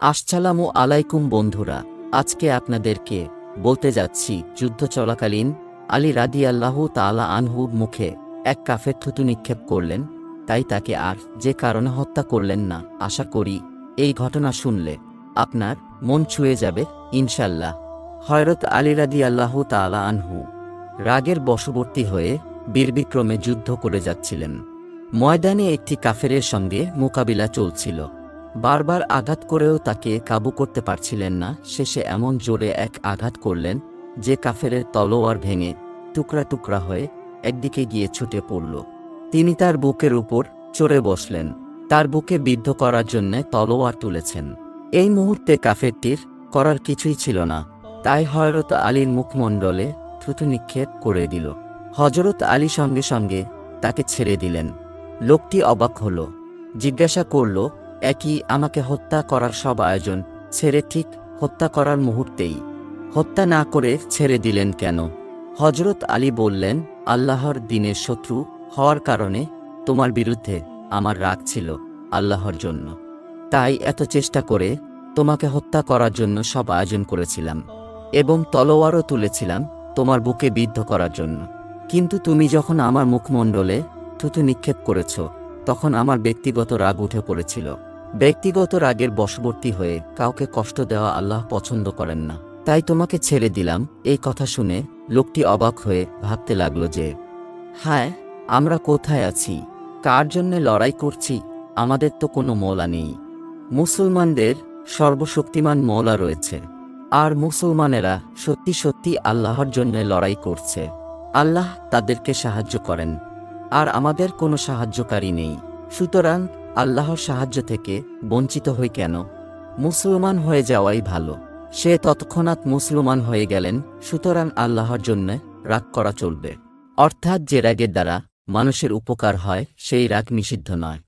আসসালামু আলাইকুম বন্ধুরা, আজকে আপনাদেরকে বলতে যাচ্ছি যুদ্ধ চলাকালীন আলী রাদি আল্লাহ তালা আনহুর মুখে এক কাফের থুতু নিক্ষেপ করলেন, তাই তাকে আর যে কারণে হত্যা করলেন না, আশা করি এই ঘটনা শুনলে আপনার মন ছুঁয়ে যাবে ইনশাল্লাহ হয়রত আলী রাদি আল্লাহ তালা আনহু রাগের বশবর্তী হয়ে বীরবিক্রমে যুদ্ধ করে যাচ্ছিলেন। ময়দানে একটি কাফেরের সঙ্গে মোকাবিলা চলছিল। বারবার আঘাত করেও তাকে কাবু করতে পারছিলেন না। শেষে এমন জোরে এক আঘাত করলেন যে কাফেরের তলোয়ার ভেঙে টুকরা টুকরা হয়ে একদিকে গিয়ে ছুটে পড়ল। তিনি তার বুকের উপর চড়ে বসলেন। তার বুকে বিদ্ধ করার জন্য তলোয়ার তুলেছেন। এই মুহূর্তে কাফেরটির করার কিছুই ছিল না। তাই হয়রত আলীর মুখমণ্ডলে থুতু নিক্ষেপ করে দিল। হজরত আলী সঙ্গে সঙ্গে তাকে ছেড়ে দিলেন। লোকটি অবাক হল, জিজ্ঞাসা করল একই আমাকে হত্যা করার সব আয়োজন ছেড়ে ঠিক হত্যা করার মুহূর্তেই। হত্যা না করে ছেড়ে দিলেন কেন? হজরত আলী বললেন, আল্লাহর দিনের শত্রু হওয়ার কারণে তোমার বিরুদ্ধে আমার রাগ ছিল আল্লাহর জন্য। তাই এত চেষ্টা করে তোমাকে হত্যা করার জন্য সব আয়োজন করেছিলাম এবং তলোয়ারও তুলেছিলাম তোমার বুকে বিদ্ধ করার জন্য। কিন্তু তুমি যখন আমার মুখমণ্ডলে থুতু নিক্ষেপ করেছ তখন আমার ব্যক্তিগত রাগ উঠে পড়েছিল। ব্যক্তিগত রাগের বশবর্তী হয়ে কাউকে কষ্ট দেওয়া আল্লাহ পছন্দ করেন না। তাই তোমাকে ছেড়ে দিলাম, এই কথা শুনে লোকটি অবাক হয়ে ভাবতে লাগল যে হ্যাঁ আমরা কোথায় আছি? কার জন্যে লড়াই করছি? আমাদের তো কোনো মৌলা নেই। মুসলমানদের সর্বশক্তিমান মৌলা রয়েছে। আর মুসলমানেরা সত্যি সত্যি আল্লাহর জন্য লড়াই করছে। আল্লাহ তাদেরকে সাহায্য করেন। আর আমাদের কোনো সাহায্যকারী নেই। সুতরাং আল্লাহর সাহায্য থেকে বঞ্চিত হই কেন? মুসলমান হয়ে যাওয়াই ভালো। সে তৎক্ষণাৎ মুসলমান হয়ে গেলেন, সুতরাং আল্লাহর জন্য রাগ করা চলবে। অর্থাৎ যে রাগের দ্বারা মানুষের উপকার হয়, সেই রাগ নিষিদ্ধ নয়।